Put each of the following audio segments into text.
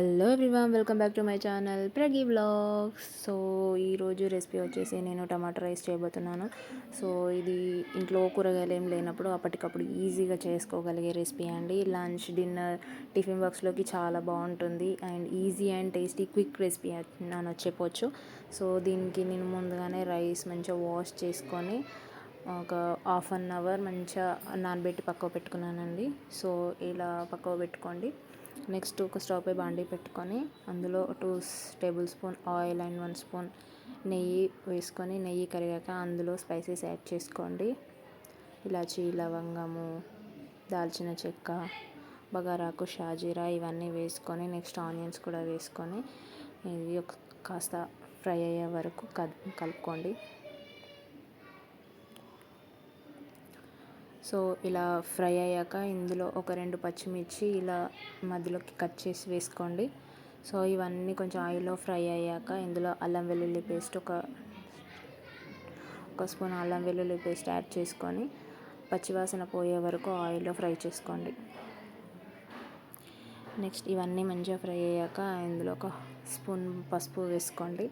Hello everyone welcome back to my channel Pragi blogs. So ఈరోజు recipe వచ్చేసి నేను tomato rice చేయబోతున్నాను. So ఇది ఇంట్లో కూరగాయలు ఏం లేనప్పుడు అప్పటికప్పుడు ఈజీగా చేసుకోగలిగే రెసిపీ అండి. లంచ్ డిన్నర్ టిఫిన్ బాక్స్లోకి చాలా బాగుంటుంది and easy and tasty quick recipe అని చెప్పొచ్చు. సో దీనికి నేను ముందుగానే రైస్ మంచిగా వాష్ చేసుకొని ఒక హాఫ్ అన్ అవర్ మంచిగా నానబెట్టి పక్కకు పెట్టుకున్నానండి. సో ఇలా పక్కకు పెట్టుకోండి. నెక్స్ట్ ఒక స్టవ్ పై బాండీ పెట్టుకొని అందులో two tablespoon oil and one spoon నెయ్యి వేసుకొని నెయ్యి కరిగాక అందులో స్పైసెస్ యాడ్ చేసుకోండి. ఇలాచి లవంగము దాల్చిన చెక్క బగారాకు షాజీరా ఇవన్నీ వేసుకొని నెక్స్ట్ ఆనియన్స్ కూడా వేసుకొని ఇది ఒక కాస్త ఫ్రై అయ్యే వరకు కలుపుకోండి. సో ఇలా ఫ్రై అయ్యాక ఇందులో ఒక రెండు పచ్చిమిర్చి ఇలా మధ్యలోకి కట్ చేసి వేసుకోండి. సో ఇవన్నీ కొంచెం ఆయిల్లో ఫ్రై అయ్యాక ఇందులో అల్లం వెల్లుల్లి పేస్ట్ ఒక ఒక స్పూన్ అల్లం వెల్లుల్లి పేస్ట్ యాడ్ చేసుకొని పచ్చివాసన పోయే వరకు ఆయిల్లో ఫ్రై చేసుకోండి. నెక్స్ట్ ఇవన్నీ మంచిగా ఫ్రై అయ్యాక ఇందులో ఒక స్పూన్ పసుపు వేసుకోండి.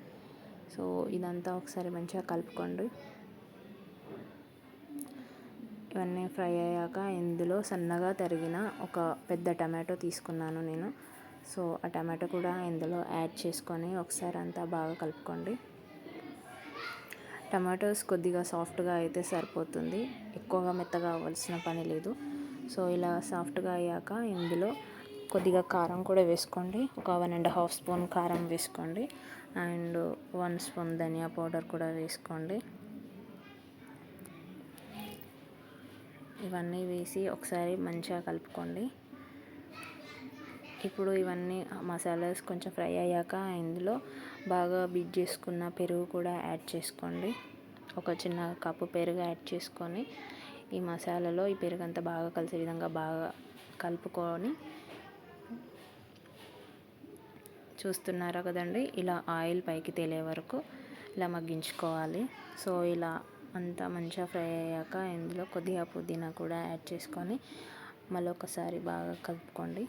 సో ఇదంతా ఒకసారి మంచిగా కలుపుకోండి. ఇవన్నీ ఫ్రై అయ్యాక ఇందులో సన్నగా తరిగిన ఒక పెద్ద టమాటో తీసుకున్నాను నేను. సో ఆ టమాటో కూడా ఇందులో యాడ్ చేసుకొని ఒకసారి అంతా బాగా కలుపుకోండి. టమాటోస్ కొద్దిగా సాఫ్ట్గా అయితే సరిపోతుంది. ఎక్కువగా మెత్తగా అవ్వాల్సిన పని లేదు. సో ఇలా సాఫ్ట్గా అయ్యాక ఇందులో కొద్దిగా కారం కూడా వేసుకోండి. ఒక వన్ అండ్ హాఫ్ స్పూన్ కారం వేసుకోండి. అండ్ వన్ స్పూన్ ధనియా పౌడర్ కూడా వేసుకోండి. ఇవన్నీ వేసి ఒకసారి మంచిగా కలుపుకోండి. ఇప్పుడు ఇవన్నీ మసాలాస్ కొంచెం ఫ్రై అయ్యాక ఇందులో బాగా బీట్ చేసుకున్న పెరుగు కూడా యాడ్ చేసుకోండి. ఒక చిన్న కప్పు పెరుగు యాడ్ చేసుకొని ఈ మసాలాలో ఈ పెరుగు అంతా బాగా కలిసే విధంగా బాగా కలుపుకొని చూస్తున్నారా కదండి? ఇలా ఆయిల్ పైకి తేలే వరకు ఇలా మగ్గించుకోవాలి. సో ఇలా అంతా మంచిగా ఫ్రై అయ్యాక ఇందులో కొద్దిగా పుదీనా కూడా యాడ్ చేసుకొని మళ్ళీ ఒకసారి బాగా కలుపుకోండి.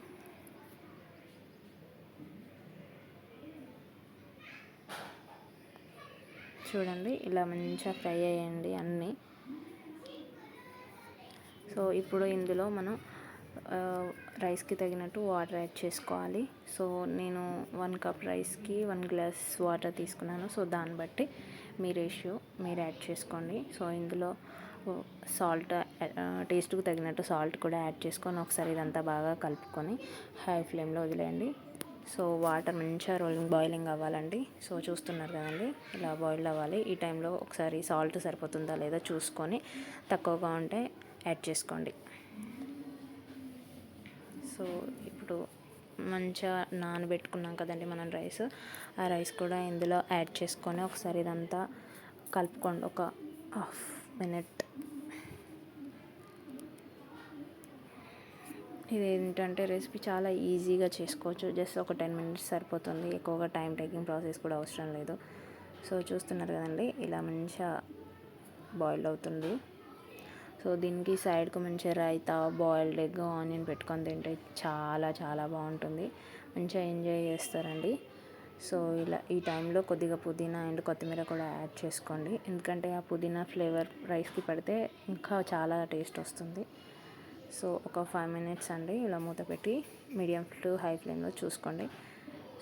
చూడండి ఇలా మంచిగా ఫ్రై అయ్యండి అన్నీ. సో ఇప్పుడు ఇందులో మనం రైస్కి తగినట్టు వాటర్ యాడ్ చేసుకోవాలి. సో నేను వన్ కప్ రైస్కి వన్ గ్లాస్ వాటర్ తీసుకున్నాను. సో దాన్ని బట్టి మీ రేషియో మీరు యాడ్ చేసుకోండి. సో ఇందులో సాల్ట్ టేస్ట్కి తగినట్టు సాల్ట్ కూడా యాడ్ చేసుకొని ఒకసారి ఇదంతా బాగా కలుపుకొని హై ఫ్లేమ్లో వదిలేయండి. సో వాటర్ మంచిగా రోలింగ్ బాయిలింగ్ అవ్వాలండి. సో చూస్తున్నారు కదండి ఇలా బాయిల్ అవ్వాలి. ఈ టైంలో ఒకసారి సాల్ట్ సరిపోతుందా లేదా చూసుకొని తక్కువగా ఉంటే యాడ్ చేసుకోండి. సో ఇప్పుడు మంచిగా నానబెట్టుకున్నాం కదండి మనం రైస్. ఆ రైస్ కూడా ఇందులో యాడ్ చేసుకొని ఒకసారి ఇదంతా కలుపుకోండి. ఒక హాఫ్ మినిట్. ఇది ఏంటంటే రెసిపీ చాలా ఈజీగా చేసుకోవచ్చు. జస్ట్ ఒక టెన్ మినిట్స్ సరిపోతుంది. ఎక్కువగా టైం టేకింగ్ ప్రాసెస్ కూడా అవసరం లేదు. సో చూస్తున్నారు కదండి ఇలా మంచిగా బాయిల్ అవుతుంది. సో దీనికి సైడ్కి మంచిగా రైతా బాయిల్డ్ ఎగ్ ఆనియన్ పెట్టుకొని తింటే చాలా చాలా బాగుంటుంది. మంచిగా ఎంజాయ్ చేస్తారండి. సో ఇలా ఈ టైంలో కొద్దిగా పుదీనా అండ్ కొత్తిమీర కూడా యాడ్ చేసుకోండి. ఎందుకంటే ఆ పుదీనా ఫ్లేవర్ రైస్కి పడితే ఇంకా చాలా టేస్ట్ వస్తుంది. సో ఒక ఫైవ్ మినిట్స్ అండి ఇలా మూత పెట్టి మీడియం టు హై ఫ్లేమ్లో చూసుకోండి.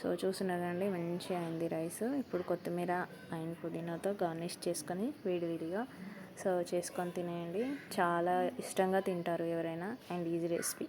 సో చూస్తున్నారండి మంచిగా అయింది రైస్. ఇప్పుడు కొత్తిమీర అండ్ పుదీనాతో గార్నిష్ చేసుకొని వేడివేడిగా సర్వ్ చేసుకొని తినేయండి. చాలా ఇష్టంగా తింటారు ఎవరైనా. And easy recipe.